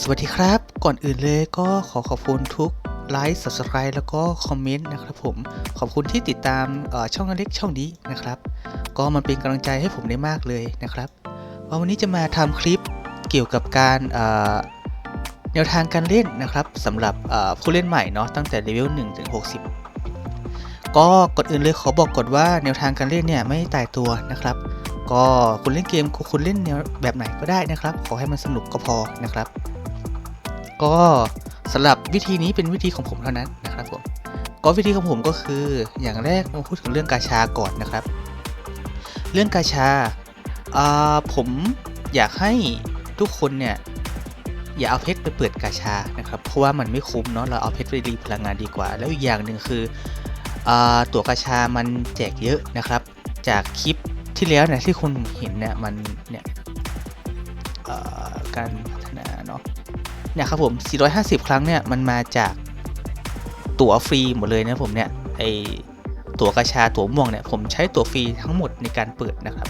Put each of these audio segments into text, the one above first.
สวัสดีครับ ก่อนอื่นเลยก็ขอขอบคุณทุกไลค์ subscribe แล้วก็คอมเมนต์นะครับผม ขอบคุณที่ติดตามเอ่อช่องเล็กช่องนี้นะครับ ก็มันเป็นกำลังใจให้ผมได้มากเลยนะครับ วันนี้จะมาทำคลิปเกี่ยวกับการแนวทางการเล่นนะครับสำหรับผู้เล่นใหม่เนาะตั้งแต่เลเวล1ถึง60 ก็ก่อนอื่นเลยขอบอกก่อนว่าแนวทางการเล่นเนี่ยไม่ตายตัวนะครับ ก็คุณเล่นเกมคุณเล่นแนวแบบไหนก็ได้นะครับ ขอให้มันสนุกก็พอนะครับ ก็สำหรับวิธีนี้เป็นวิธีของผมเท่านั้นนะครับผมก็วิธีของผมก็คืออย่างแรกมาพูดถึงเรื่องกาชาก่อนนะครับ เรื่องกาชาาผมอยากให้ทุกคนเนี่ยอย่าเอาเพชรไปเปิดกาชานะครับ เพราะว่ามันไม่คุ้มเนาะเราเอาเพชรไปรีพลังงานดีกว่า แล้วอีกอย่างหนึ่งคืออตั๋วกาชามันแจกเยอะนะครับ จากคลิปที่แล้วเนี่ยที่คุณเห็นเนี่ยมันเนี่ยการพัฒนาเนาะ เนี่ยครับผม 450 ครั้งเนี่ยมันมาจากตั๋วฟรีหมดเลยนะผมเนี่ยไอตั๋วกระชาตั๋วม่วงเนี่ยผมใช้ตั๋วฟรีทั้งหมดในการเปิดนะครับ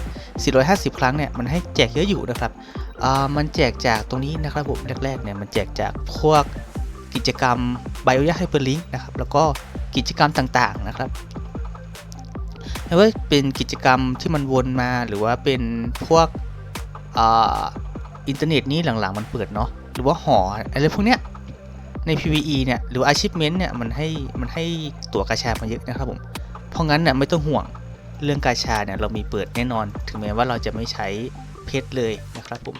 450 ครั้งเนี่ยมันให้แจกเยอะอยู่นะครับอ่ามันแจกจากตรงนี้นะครับผมแรกๆเนี่ยมันแจกจากพวกกิจกรรม Bio Hyperlink นะครับแล้วก็กิจกรรมต่างๆนะครับไม่ว่าเป็นกิจกรรมที่มันวนมาหรือว่าเป็นพวกอ่าอินเทอร์เน็ตนี้หลังๆมันเปิดเนาะ หรือว่าหออะไรพวกเนี้ยใน PVE เนี่ยหรือว่า achievement เนี่ยมันให้มันให้ตั๋วกาชามาเยอะนะครับผมเพราะงั้นเนี่ยไม่ต้องห่วงเรื่องกาชาเนี่ยเรามีเปิดแน่นอน ถึงแม้ว่าเราจะไม่ใช้เพชรเลยนะครับผม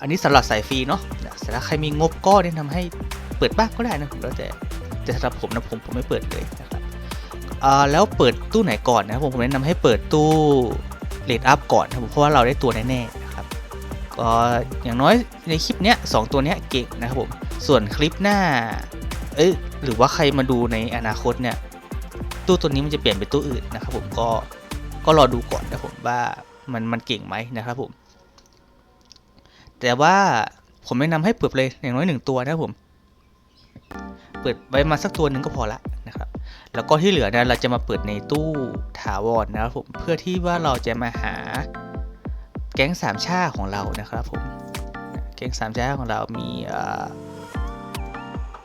อันนี้สำหรับสายฟรีเนาะแต่ถ้าใครมีงบก็แนะนำให้เปิดบ้างก็ได้นะผมแล้วแต่แต่สำหรับผมนะผมผมไม่เปิดเลยนะครับแล้วเปิดตู้ไหนก่อนนะครับผมผมแนะนำให้เปิดตู้เลดอัพก่อนนะครับผมเพราะว่าเราได้ตัวแน่ๆนะ ก็อย่างน้อยในคลิปเนี้ยสองตัวเนี้ยเก่งนะครับผม ส่วนคลิปหน้า เอ้ยหรือว่าใครมาดูในอนาคตเนี่ยตู้ตัวนี้มันจะเปลี่ยนเป็นตู้อื่นนะครับผมก็ก็รอดูก่อนนะผมว่ามันมันเก่งไหมนะครับผม แต่ว่าผมแนะนำให้เปิดเลยอย่างน้อยหนึ่งตัวนะครับผม เปิดไว้มาสักตัวหนึ่งก็พอละนะครับ แล้วก็ที่เหลือเนะเราจะมาเปิดในตู้ถาวรนะครับผมเพื่อที่ว่าเราจะมาหา ก๊งสามชาของเรานะครับผมแก๊งสามชาของเรามี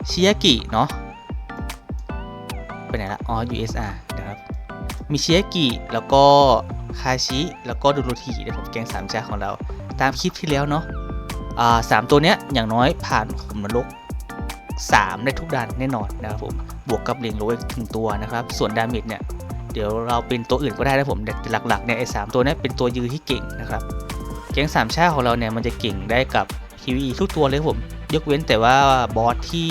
ชิยากิเนาะไปไหนละอ๋อ USR นะครับมีชิยากิแล้วก็คาชิแล้วก็ดูโรทีนะครับผมแก๊งสามชาของเรา ตามคลิปที่แล้วเนาะสามตัวเนี้ยอย่างน้อยผ่านขุมนรก3ได้ทุกด่านแน่นอนนะครับผมบวกกับเลียงโลอีกถึงตัวนะครับ ส่วนดาเมจเนี่ยเดี๋ยวเราเป็นตัวอื่นก็ได้นะผมแต่หลักๆเนี่ยไอ้สตัวเนี้เป็นตัวยืนที่เก่งนะครับ แก๊งสามชาของเราเนี่ยมันจะเก่งได้กับ PVE ทุกตัวเลยผมยกเว้นแต่ว่าบอสที่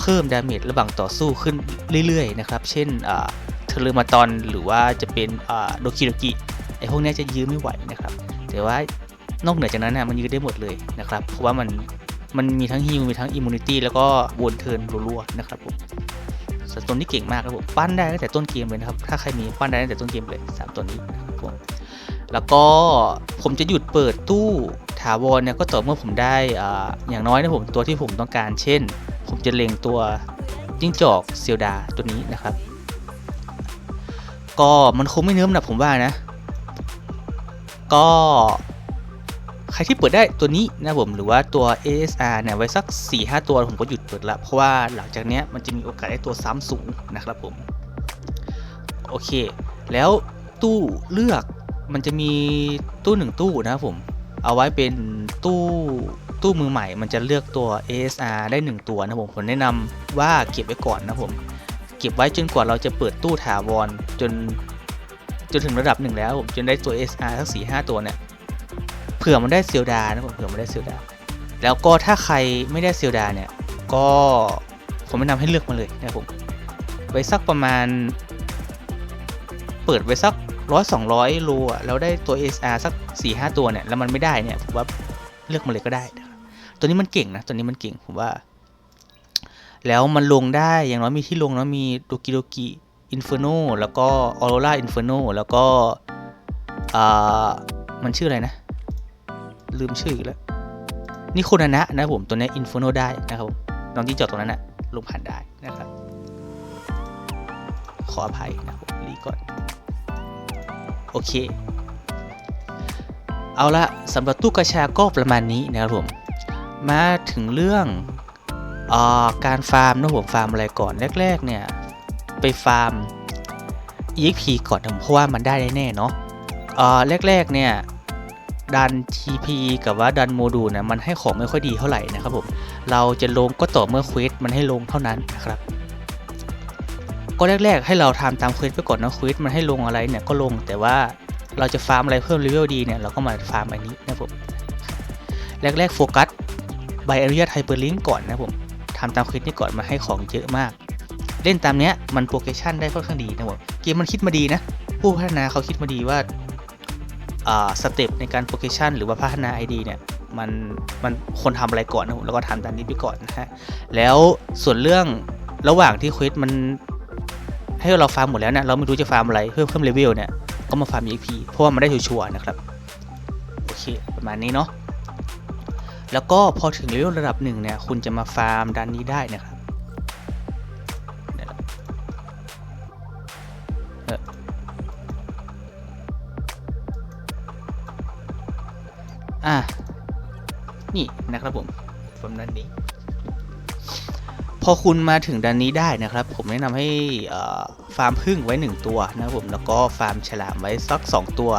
เพิ่มดาเมจระหว่างต่อสู้ขึ้นเรื่อยๆนะครับ เช่นเทเลมาตอนหรือว่าจะเป็นโดคิโดกิไอพวกนี้จะยื้อไม่ไหวนะครับ แต่ว่านอกเหนือจากนั้นนะมันยื้อได้หมดเลยนะครับ เพราะว่ามันมันมีทั้งฮิลมีทั้งอิมมูนิตี้แล้วก็วนเทิร์นรัวๆนะครับผมส่วนตัวนี้เก่งมากครับผมปั้นได้ตั้งแต่ต้นเกมเลยนะครับ ถ้าใครมีปั้นได้ตั้งแต่ต้นเกมเลยสามตัวนี้นะครับผม แล้วก็ผมจะหยุดเปิดตู้ถาวรเนี่ยก็ต่อเมื่อผมได้อ่าอย่างน้อยนะผมตัวที่ผมต้องการ เช่น ผมจะเล็งตัวจิ้งจอกเซียวดาตัวนี้นะครับ ก็มันคงไม่เนื้อหนักผมว่านะ ก็ใครที่เปิดได้ตัวนี้นะผมหรือว่าตัว ASR เนี่ยไว้สัก 4-5 ตัวผมก็หยุดเปิดละเพราะว่าหลังจากนี้มันจะมีโอกาสได้ตัวซ้ำสูงนะครับผม โอเค แล้วตู้เลือก มันจะมีตู้หนึ่งตู้นะครับผม เอาไว้เป็นตู้ตู้มือใหม่ มันจะเลือกตัว ASR ได้ 1 ตัวนะผม ผมแนะนำว่าเก็บไว้ก่อนนะผม เก็บไว้จนกว่าเราจะเปิดตู้ถาวรจนจนถึงระดับหนึ่งแล้วผมจนได้ตัว SR ทั้ง4 5 ตัวเนี่ยเผื่อมันได้เซลดานะผมเผื่อมันได้เซลดา แล้วก็ถ้าใครไม่ได้เซลดาเนี่ย ก็ผมแนะนำให้เลือกมาเลยนะผม ไว้สักประมาณ เปิดไว้สัก ร้อยสองร้อยโลอะแล้วได้ตัว SR สักสี่ห้าตัวเนี่ยแล้วมันไม่ได้เนี่ยผมว่าเลือกมาเลยก็ได้ ตัวนี้มันเก่งนะตัวนี้มันเก่งผมว่า แล้วมันลงได้อย่างน้อยมีที่ลงแล้วมีโดกิโดกิอินเฟอร์โนแล้วก็ออโรราอินเฟอร์โนแล้วก็อ่ามันชื่ออะไรนะ ลืมชื่ออีกแล้วนี่โคนานะนะผมตัวนี้อินฟ r โนได้นะครับผมน้องที่จอดตรงนั้นนะลงผ่านได้นะครับขออภัยนะครับผมรีก่อน โอเค เอาละสำหรับตู้กระชาก็ประมาณนี้นะครับผม มาถึงเรื่องอการฟาร์มนะผมฟาร์มอะไรก่อนแรก ๆ เนี่ย ไปฟาร์ม EXP ก่อนเพราะว่ามันได้แน่ๆเนาะอ่าแรก ๆ เนี่ยดัน TP กับว่าดันโมดูลนะมันให้ของไม่ค่อยดีเท่าไหร่นะครับผม เราจะลงก็ต่อเมื่อเควสมันให้ลงเท่านั้นนะครับ ก็แรก ๆ ให้เราทำตามควสไปก่อนนะควสมันให้ลงอะไรเนี่ยก็ลงแต่ว่าเราจะฟาร์มอะไรเพิ่มเลเวลดีเนี่ยเราก็มาฟาร์มอันนี้นะผมแรกๆโฟกัสใบอนุญาตไฮเปอร์ลิงก์ก่อนนะผมทำตามคลิปนี้ก่อนมาให้ของเยอะมาก เล่นตามเนี้ยมันโปรเกชันได้ค่อนข้างดีนะผมเกมมันคิดมาดีนะ ผู้พัฒนาเขาคิดมาดีว่าอ่าสเต็ปในการโปรเกชันหรือว่าพัฒนา ID เนี่ยมันมันคนทำอะไรก่อนนะผมแล้วก็ทำตามนี้ไปก่อนนะฮะแล้วส่วนเรื่องระหว่างที่เควสมัน ให้เราฟาร์มหมดแล้วเนี่ยเราไม่รู้จะฟาร์มอะไรเพื่อเพิ่มเลเวลเนี่ยก็มาฟาร์ม EXP เพราะว่ามันได้ชัวร์นะครับโอเคประมาณนี้เนาะแล้วก็พอถึงเลเวลระดับหนึ่งเนี่ยคุณจะมาฟาร์มด้านนี้ได้นะครับ พอคุณมาถึงด้านนี้ได้นะครับ ผมแนะนำให้ฟาร์มพึ่งไว้ 1 ตัวนะครับผมแล้วก็ฟาร์มฉลามไว้สัก 2 ตัว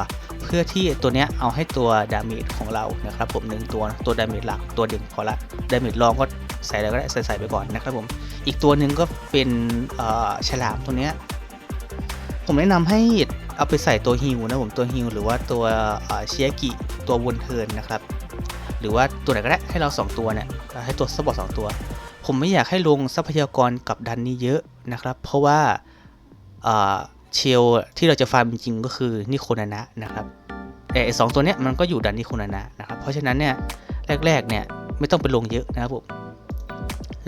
เพื่อที่ตัวเนี้ยเอาให้ตัวดาเมจของเรานะครับผมหนึ่งตัวตัวดาเมจหลักตัวเด่นพอละดาเมจรองก็ใส่อะไรก็ได้ใส่ใส่ไปก่อนนะครับผมอีกตัวหนึ่งก็เป็นฉลามตัวเนี้ยผมแนะนำให้เอาไปใส่ตัวฮิวนะผมตัวฮิวหรือว่าตัวเชียกิตัววนเทินนะครับ หรือว่าตัวไหนก็ได้ให้เรา 2 ตัวเนี่ยให้ตัวสปอร์ตสตัว ผมไม่อยากให้ลงทรัพยากรกับดันนี้เยอะนะครับ เพราะว่าเชลที่เราจะฟาร์มจริงก็คือนิโคนานะนะครับแต่สองตัวเนี้ยมันก็อยู่ดันนิโคนานะนะครับ เพราะฉะนั้นเนี่ยแรกๆเนี่ยไม่ต้องไปลงเยอะนะครับผม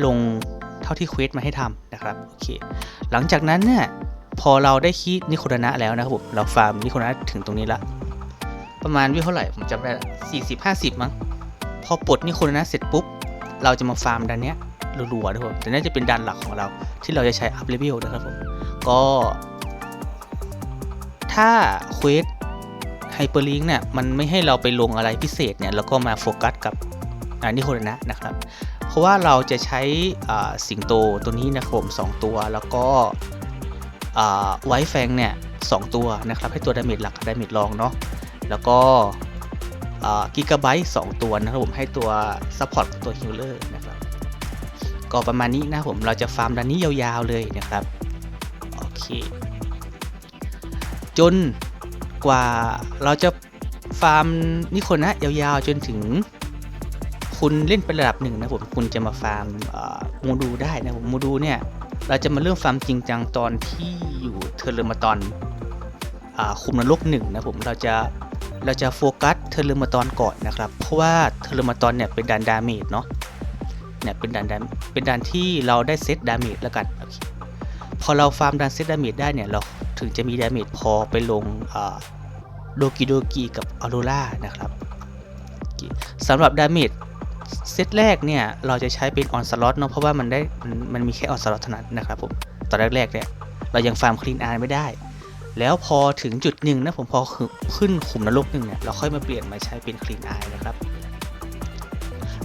ลงเท่าที่เควสมาให้ทำนะครับโอเคหลังจากนั้นเนี่ยพอเราได้คีนิโคนานะแล้วนะครับผมเราฟาร์มนิโคนานะถึงตรงนี้ละประมาณวิเท่าไหร่ผมจำได้สี่สิบห้าสิบมั้งพอปลดนิโคนานะเสร็จปุ๊บเราจะมาฟาร์มดันเนี้ย รัวๆนะครับผมแต่น่าจะเป็นดันหลักของเรา ที่เราจะใช้อัพเลเวลนะครับผม ก็ ถ้าเควสไฮเปอร์ลิงเนี่ยมันไม่ให้เราไปลงอะไรพิเศษเนี่ย แล้วก็มาโฟกัสกับอันนี้คนนะนะครับ เพราะว่าเราจะใช้สิงโตตัวนี้นะครับผมสตัว แล้วก็ไวท์แฟงเนี่ยสตัวนะครับ ให้ตัวดาเมจหลักดาเมจรองเนาะแล้วก็กิกะไบต์สตัวนะครับผมให้ตัวซัพพอร์ตตัวฮิลเลอร์นะครับ ก็ประมาณนี้นะผมเราจะฟาร์มด้านนี้ยาวๆเลยนะครับโอเคจนกว่าเราจะฟาร์มนิโคนะยาวๆจนถึง คุณเล่นเป็นระดับหนึ่งนะผมคุณจะมาฟาร์มโมดูได้นะผมโมดูเนี่ยเราจะมาเริ่มฟาร์มจริงจังตอนที่อยู่เทอร์เรมาตอนคุมนรกหนึ่งนะผมเราจะเราจะโฟกัสเทอร์เรมาตอนก่อนนะครับ เพราะว่าเทอร์เรมาตอนเนี่ยเป็นดันดาเมจเนาะ เนี่ยเป็นดันเป็นดันที่เราได้เซตดาเมจแล้วกันพอเราฟาร์มดันเซตดาเมจได้เนี่ยเราถึงจะมีดาเมจพอไปลงโดกิโดกิกับออโรรานะครับสำหรับดาเมจเซตแรกเนี่ยเราจะใช้เป็นออนสล็อตเนาะเพราะว่ามันได้มันมีแค่ออนสล็อตเท่านั้นนะครับผมตอนแรกๆเนี่ยเรายังฟาร์มคลีนอาร์ไม่ได้ แล้วพอถึงจุดหนึ่งนะผมพอขึ้นขุมนรกหนึ่งเนี่ยเราค่อยมาเปลี่ยนมาใช้เป็นคลีนอาร์นะครับ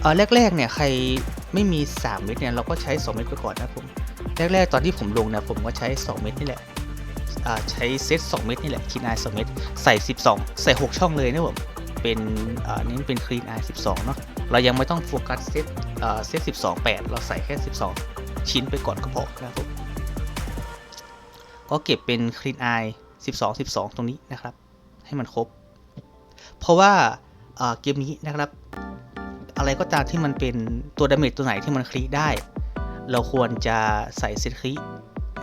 เออแรกๆเนี่ยใคร ไม่มี 3 เม็ดเนี่ยเราก็ใช้ 2 เม็ดไปก่อนนะผมแรกๆตอนที่ผมลงเนี่ยผมก็ใช้ 2 เม็ดนี่แหละใช้เซต2 เม็ดนี่แหละคลีนไอ2เม็ดใส่ 12 ใส่ 6 ช่องเลยนะผมเป็นนี่เป็นคลีนไอ12เนาะเรายังไม่ต้องโฟกัสเซตเซต12 8เราใส่แค่ 12 ชิ้นไปก่อนก็พอนะครับผมก็เก็บเป็นคลีนไอ12 12ตรงนี้นะครับ ให้มันครบ เพราะว่าเกมนี้นะครับ อะไรก็ตามที่มันเป็นตัวดาเมจตัวไหนที่มันคลีได้ เราควรจะใส่เซตคลี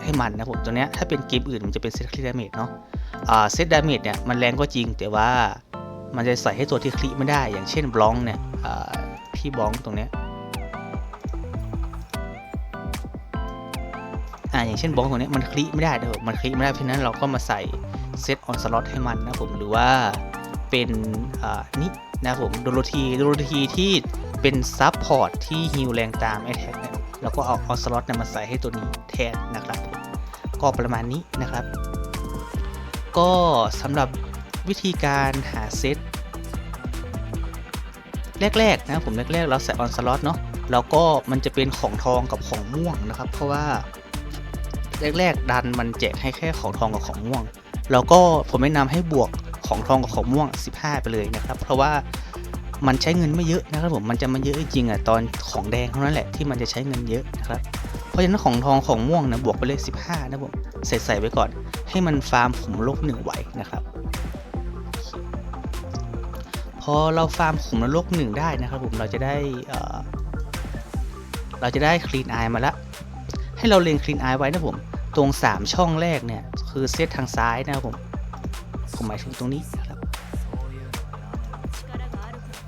ให้มันนะผมตัวเนี้ยถ้าเป็นเกมอื่นมันจะเป็นเซตคลีดาเมจเนาะเซตดาเมจเนี่ยมันแรงก็จริงแต่ว่ามันจะใส่ให้ตัวที่คลีไม่ได้ อย่างเช่นบล็องเนี่ยพี่บล็องตรงเนี้ยอ่าอย่างเช่นบล็องตรงนี้มันคลีไม่ได้เด้อมันคลีไม่ได้เพราะนั้นเราก็มาใส่เซตออนสล็อตให้มันนะผมหรือว่าเป็นอ่านี่ นะผมโดโรทีโดโรทีที่เป็นซับพอร์ตที่ฮิลแรงตามแอแทกเนี่ยแล้วก็เอาออสล็อตมาใส่ให้ตัวนี้แทนนะครับ ก็ประมาณนี้นะครับ ก็สำหรับวิธีการหาเซตแรก ๆ นะผมแรก ๆ เราใส่ออนสล็อตเนาะแล้วก็มันจะเป็นของทองกับของม่วงนะครับ เพราะว่าแรก ๆ ดันมันแจกให้แค่ของทองกับของม่วง แล้วก็ผมแนะนำให้บวก ของทองกับของม่วง 15 ไปเลยนะครับ เพราะว่ามันใช้เงินไม่เยอะนะครับผมมันจะมาเยอะจริงอะตอนของแดงเท่านั้นแหละที่มันจะใช้เงินเยอะนะครับเพราะฉะนั้นของทองของม่วงนะบวกไปเลย 15 นะผมใส่ใส่ไว้ก่อน ให้มันฟาร์มขุมนรกหนึ่งไหวนะครับ พอเราฟาร์มขุมนรกหนึ่งได้นะครับผมเราจะได้เอ่อเราจะได้คลีนไอมาแล้วให้เราเลงคลีนไอไว้นะผมตรง 3 ช่องแรกเนี่ยคือเซตทางซ้ายนะครับผม ผมหมายถึงตรงนี้นะครับ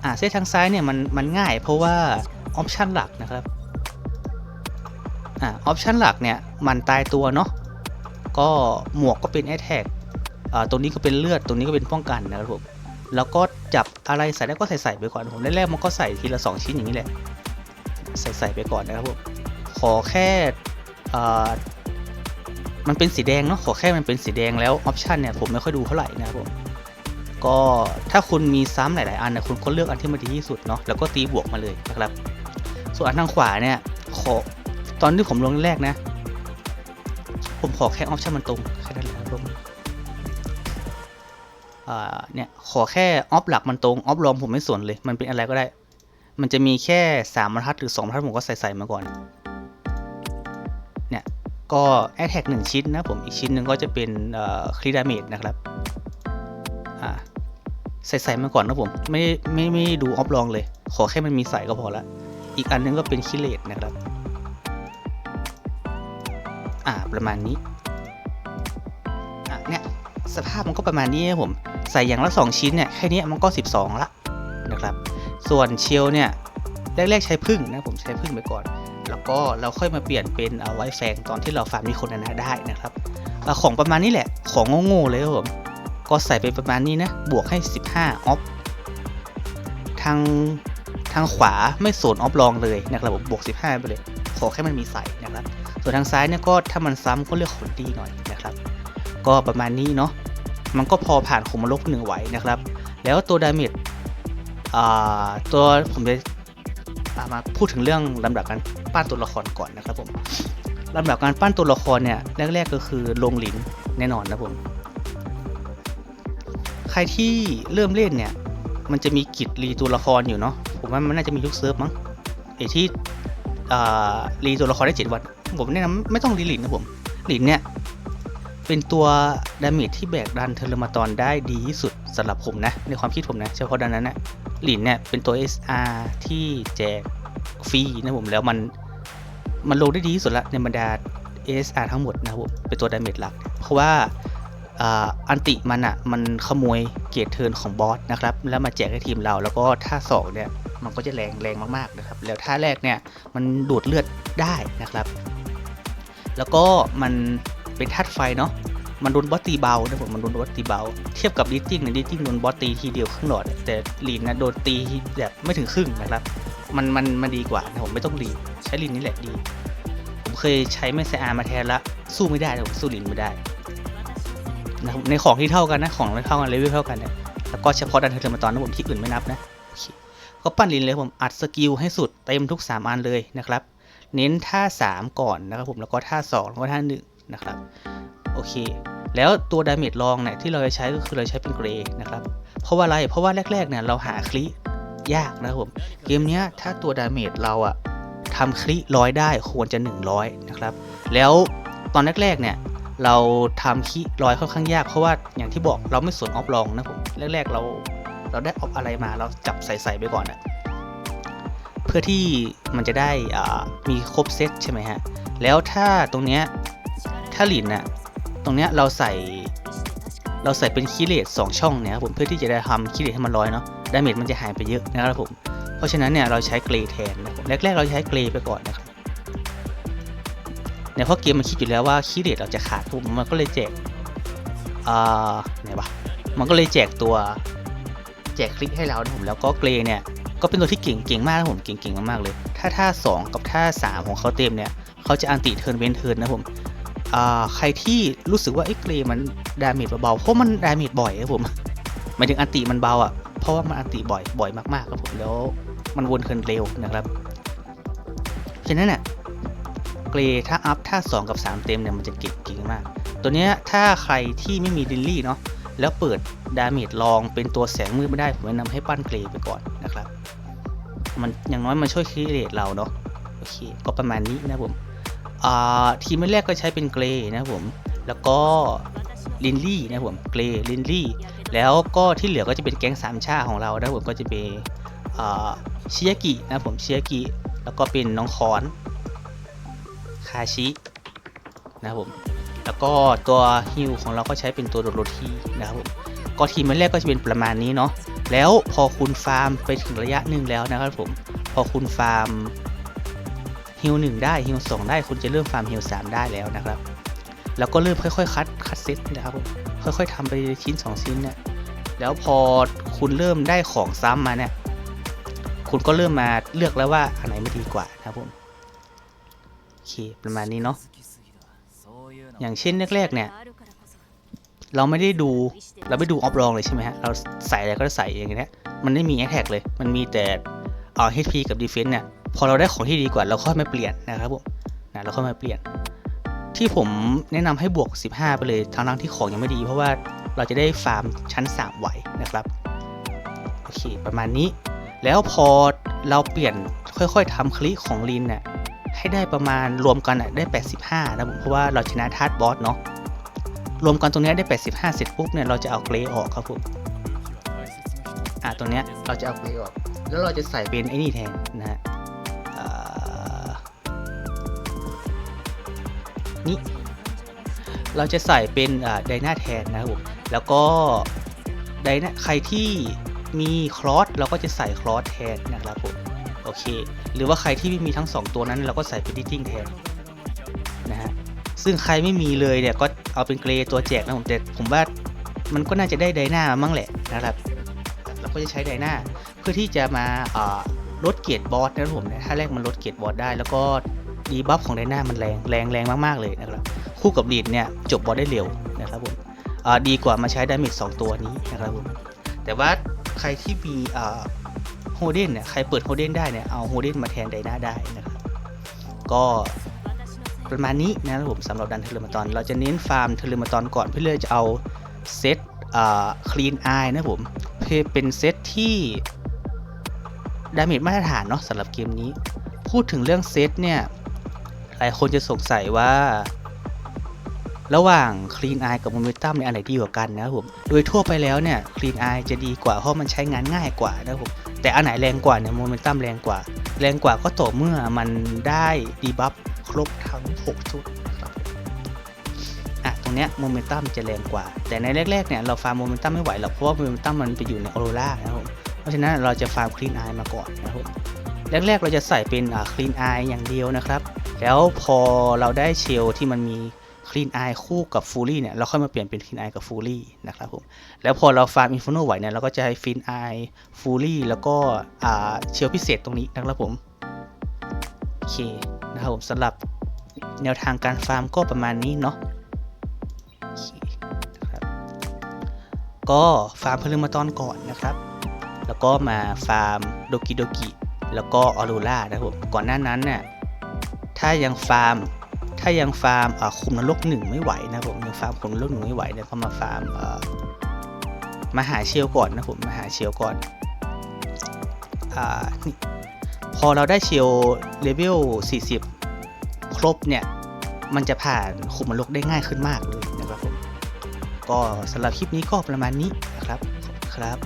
อ่าเซตทางซ้ายเนี่ยมันมันง่ายเพราะว่าออปชันหลักนะครับ อ่าออปชันหลักเนี่ยมันตายตัวเนาะ ก็หมวกก็เป็นแอ t แทกอ่าตรงนี้ก็เป็นเลือด ตรงนี้ก็เป็นป้องกันนะครับผมแล้วก็จับอะไรใส่ได้ก็ใส่ใส่ไปก่อนผมแรกๆมันก็ใส่ทีละ 2 ชิ้นอย่างนี้แหละ ใส่ใส่ไปก่อนนะครับผมขอแค่อ่า มันเป็นสีแดงเนาะขอแค่มันเป็นสีแดงแล้วออปชันเนี่ยผมไม่ค่อยดูเท่าไหร่นะครับผมก็ถ้าคุณมีซ้ำหลาย ๆ อันนะคุณก็เลือกอันที่มันดีที่สุดเนาะแล้วก็ตีบวกมาเลยนะครับ ส่วนอันทางขวาเนี่ยขอตอนที่ผมลงแรกนะ ผมขอแค่ออปชันมันตรงแค่นั้นแหละครับผมเนี่ยขอแค่ออฟหลักมันตรงออฟรองผมไม่สนเลย มันเป็นอะไรก็ได้ มันจะมีแค่สามบรรทัดหรือสองบรรทัดผมก็ใส่ใส่มาก่อน ก็แอ t แทกหนึ่งชิ้นนะผมอีกชิ้นหนึ่งก็จะเป็นคลีดาเมจนะครับใส่ใส่มาก่อนนะผมไม่ไม่ไม่ดูออฟรองเลย ขอแค่มันมีใส่ก็พอละอีกอันหนึงก็เป็นคิเลตนะครับอ่าประมาณนี้อะเนี่ยสภาพมันก็ประมาณนี้นะผมใส่อย่างละ 2 ชิ้นเนี่ยแค่นี้มันก็ 12 ละนะครับ ส่วนเชลเนี่ยแรกๆใช้พึ่งนะผมใช้พึ่งไปก่อน แล้วก็เราค่อยมาเปลี่ยนเป็นเอาไว้แฟงตอนที่เราฟาร์มมีคนนะได้นะครับของประมาณนี้แหละ ของโง่ๆเลยครับผมก็ใส่ไปประมาณนี้นะ บวกให้ 15 ออฟ ทางทางขวาไม่สนออฟลองเลยนะครับผมบวก 15 ไปเลย ขอแค่มันมีใส่นะครับ ส่วนทางซ้ายเนี่ยก็ถ้ามันซ้ำก็เลือกขนดีหน่อยนะครับ ก็ประมาณนี้เนาะ มันก็พอผ่านขุมนรกหนึ่งไหวนะครับ แล้วตัวดาเมจตัวผมจะ มาพูดถึงเรื่องลำดับการปั้นตัวละครก่อนนะครับผมลำดับการปั้นตัวละครเนี่ยแรก ๆ ก็คือลงหลินแน่นอนนะผมใครที่เริ่มเล่นเนี่ย มันจะมีกิจรีตัวละครอยู่เนาะผมว่ามันน่าจะมีทุกเซิร์ฟมั้งไอที่รีตัวละครได้เจ็ดวันผมแนะนำไม่ต้องรีหลินนะผมหลินเนี่ยเป็นตัวดาเมจที่แบกดันเทเลมาตอนได้ดีที่สุดสำหรับผมนะในความคิดผมนะเฉพาะดันนั้นนะ หลินเนี่ยเป็นตัว SR ที่แจกฟรีนะผมแล้วมันมันลงได้ดีที่สุดละในบรรดา SR ทั้งหมดนะครับผมเป็นตัวดาเมจหลัก เพราะว่าอันติมันอะ่ะมันขโมยเกียรติเทินของบอสนะครับ แล้วมาแจกให้ทีมเราแล้วก็ท่าสองเนี่ยมันก็จะแรงแรงมากๆนะครับ แล้วท่าแรกเนี่ยมันดูดเลือดได้นะครับ แล้วก็มันเป็นธาตุไฟเนาะ มันโดนบอสตีเบานะผมมันโดนบอสตีเบา เทียบกับดิสติ้งเนี่ยดิสติ้งโดนบอสตีทีเดียวครึ่งหลอด แต่ลีนนะโดนตีแบบไม่ถึงครึ่งนะครับมันมันมันดีกว่านะผมไม่ต้องลีนใช้ลีนนี่แหละดี ผมเคยใช้แม่ไซอาร์มาแทนละสู้ไม่ได้นะผมสู้ลีนไม่ได้นะในของที่เท่ากันนะของเท่ากันเลเวลเท่ากันเนี่ยแล้วก็เฉพาะดันเทอร์มาตอนนะผมที่อื่นไม่นับนะก็ปั้นลีนเลยผมอัดสกิลให้สุดเต็มทุก 3 อันเลยนะครับ เน้นท่า 3 ก่อนนะครับผมแล้วก็ท่า 2 แล้วก็ท่า1นะครับ เค แล้วตัวดาเมจรองเนี่ยที่เราจะใช้ก็คือเราใช้เป็นเกรย์นะครับ เพราะว่าอะไร เพราะว่าแรกๆเนี่ยเราหาคลิยากนะครับผม เกมนี้ถ้าตัวดาเมจเราอะทำคลิร้อยได้ควรจะ 100 นะครับ แล้วตอนแรกๆเนี่ยเราทำคลิร้อยค่อนข้างยาก เพราะว่าอย่างที่บอกเราไม่สนออฟลองนะผมแรกๆเราเราได้ออฟอะไรมาเราจับใส่ๆไปก่อนอะเพื่อที่มันจะได้มีครบเซตใช่ไหมฮะ แล้วถ้าตรงเนี้ยถ้าหลินน่ะ ตรงเนี้ยเราใส่เราใส่เป็นคีเลตสองช่องเนี่ยครับผมเพื่อที่จะได้ทำคีเลตให้มันร้อยเนาะดาเมจมันจะหายไปเยอะนะครับผมเพราะฉะนั้นเนี่ยเราใช้เกรย์แทนนะครับแรกๆเราใช้เกรย์ไปก่อนนะครับเนี่ยเพราะเกมมันคิดอยู่แล้วว่าคีเลตเราจะขาดปุ๊บมันก็เลยแจกอ่าไหนวะมันก็เลยแจกตัวแจกคลิกให้เรานะผมแล้วก็เกรย์เนี่ยก็เป็นตัวที่เก่งเก่งมากนะผมเก่งเก่งมากๆเลย ถ้าท่าสองกับท่าสามของเขาเต็มเนี่ยเขาจะอันติเทิร์นเวนเทิร์นนะผม ใครที่รู้สึกว่าไอ้เกรย์มันดาเมจเบาๆเพราะมันดาเมจบ่อยครับผมหมายถึงอันติมันเบาอะเพราะว่ามันอันติบ่อยบ่อยมากๆครับผมแล้วมันวนเคืนเร็วนะครับฉะนั้นเนี่ยเกรถ้าอัพถ้า 2 กับ 3 เต็มเนี่ยมันจะเก่งเก่งมาก ตัวเนี้ยถ้าใครที่ไม่มีลิลลี่เนาะแล้วเปิดดาเมจลองเป็นตัวแสงมืดไม่ได้ ผมแนะนำให้ปั้นเกรไปก่อนนะครับ มันอย่างน้อยมันช่วยครีเอทเราเนาะโอเค ก็ประมาณนี้นะผม ทีมแรกก็ใช้เป็นเกรนะครับผม แล้วก็ลินลี่นะครับผมเกรลินลี่ แล้วก็ที่เหลือก็จะเป็นแก๊งสามชาของเรานะครับผมก็จะเป็นชิยากินะครับผมชิยากิ แล้วก็เป็นน้องคอนคาชินะครับผมแล้วก็ตัวฮิวของเราก็ใช้เป็นตัวโดโรทีนะครับผมก็ทีมแรกก็จะเป็นประมาณนี้เนาะแล้วพอคุณฟาร์มไปถึงระยะหนึ่งแล้วนะครับผม พอคุณฟาร์ม ฮิวหนึ่งได้ฮิวสองได้คุณจะเริ่มฟาร์มฮิวสามได้แล้วนะครับ แล้วก็เริ่มค่อยๆ คัดคัดเซตนะครับค่อยๆทำไปชิ้นสองชิ้นเนี่ยแล้วพอคุณเริ่มได้ของซ้ำมาเนี่ยคุณก็เริ่มมาเลือกแล้วว่าอันไหนไม่ดีกว่านะครับผมโอเคประมาณนี้เนาะอย่างเช่นแรกๆเนี่ยเราไม่ได้ดูเราไม่ดูออฟรองเลยใช่ไหมฮะเราใส่อะไรก็ใส่อย่างเงี้ยมันไม่มีแอ t แท็กเลย มันมีแต่เอ่อ HP กับ Defense เนี่ย พอเราได้ของที่ดีกว่าเราค่อยมาเปลี่ยนนะครับผมนะเราค่อยมาเปลี่ยน ที่ผมแนะนำให้บวก 15 ไปเลยทั้งๆที่ของยังไม่ดี เพราะว่าเราจะได้ฟาร์มชั้น 3 ไหวนะครับโอเคประมาณนี้ แล้วพอเราเปลี่ยนค่อยๆทำคลิกของลินเนี่ยให้ได้ประมาณรวมกันน่ะได้ 85 นะผมเพราะว่าเราชนะทาร์บอสเนาะรวมกันตรงเนี้ยได้ 85 เสร็จปุ๊บเนี่ยเราจะเอาเกรย์ออกครับผมอะตรงเนี้ยเราจะเอาเกรย์ออก แล้วเราจะใส่เป็นไอ้นี่แทนนะฮะ นี่เราจะใส่เป็นอ่าไดนาแทนนะครับผมแล้วก็ไดนาใครที่มีคลอสเราก็จะใส่คลอสแทนนะครับผมโอเค หรือว่าใครที่ไม่มีทั้ง 2 ตัวนั้น เราก็ใส่เป็นดิทติ้งแทนนะฮะซึ่งใครไม่มีเลยเนี่ยก็เอาเป็นเกรย์ตัวแจกนะผมแต่ผมว่ามันก็น่าจะได้ไดนามามั่งแหละนะครับเราก็จะใช้ไดนาเพื่อที่จะมาลดเกียรบอสนะครับผมถ้าแรกมันลดเกียรบอสได้แล้วก็ ดีบัฟของไดนามันแรงแรงแรงมากๆเลยนะครับคู่กับลีดเนี่ยจบบอสได้เร็วนะครับผมอ่าดีกว่ามาใช้ดาเมจสองตัวนี้นะครับผมแต่ว่าใครที่มีอ่าโฮเดนเนี่ยใครเปิดโฮเดนได้เนี่ยเอาโฮเดนมาแทนไดนาได้นะครับก็ประมาณนี้นะครับผมสำหรับดันเทเลมาตอน เราจะเน้นฟาร์มเทเลมาตอนก่อนเพื่อเลยจะเอาเซตคลีนไอนะครับผมเพื่อเป็นเซตที่ดาเมจมาตรฐานเนาะสำหรับเกมนี้ พูดถึงเรื่องเซตเนี่ย ลายคนจะสงสัยว่า ระหว่าง Clean Eye กับ Momentum เนี่ยอันไหนดีกว่ากันนะครับผมโดยทั่วไปแล้วเนี่ย Clean Eye จะดีกว่าเพราะมันใช้งานง่ายกว่านะครับผมแต่อันไหนแรงกว่าเนี่ย Momentum แรงกว่า แรงกว่าก็ต่อเมื่อมันได้ดีบัฟครบทั้ง 6 ชุดครับอะตรงเนี้ยโมเมนตัมจะแรงกว่า แต่ในแรกๆเนี่ยเราฟาร์มโมเมนตัมไม่ไหวหรอกเพราะว่าโมเมนตัมมันไปอยู่ในออโรรานะครับผมเพราะฉะนั้นเราจะฟาร์มคลีนไอมาก่อนนะครับแรกๆเราจะใส่เป็นคลีนไออย่างเดียวนะครับ แล้วพอเราได้เชลที่มันมีคลีนไอคู่กับฟูลี่เนี่ยเราค่อยมาเปลี่ยนเป็นคลีนไอกับฟูลี่นะครับผมแล้วพอเราฟาร์มอินฟิโนไหวเนี่ยเราก็จะให้ฟินไอฟูลี่แล้วก็เชลพิเศษตรงนี้นะครับผมโอเคนะครับผมสำหรับแนวทางการฟาร์มก็ประมาณนี้เนาะก็ฟาร์มเพลิงมาตอนก่อนนะครับ แล้วก็มาฟาร์มโดกิโดกิ แล้วก็ออรูล่านะครับผม ก่อนหน้านั้นเนี่ย ถ้ายังฟาร์ม ถ้ายังฟาร์มคุมนรกหนึ่งไม่ไหวนะผมยังฟาร์มคุมนรกหนึ่งไม่ไหวเนี่ยก็มาฟาร์มมาหาเชลก่อนนะผมมาหาเชลก่อนอ่านี่พอเราได้เชลเลเวล40 ครบเนี่ย มันจะผ่านขุมนรกได้ง่ายขึ้นมากเลยนะครับผม ก็สำหรับคลิปนี้ก็ประมาณนี้นะครับครับ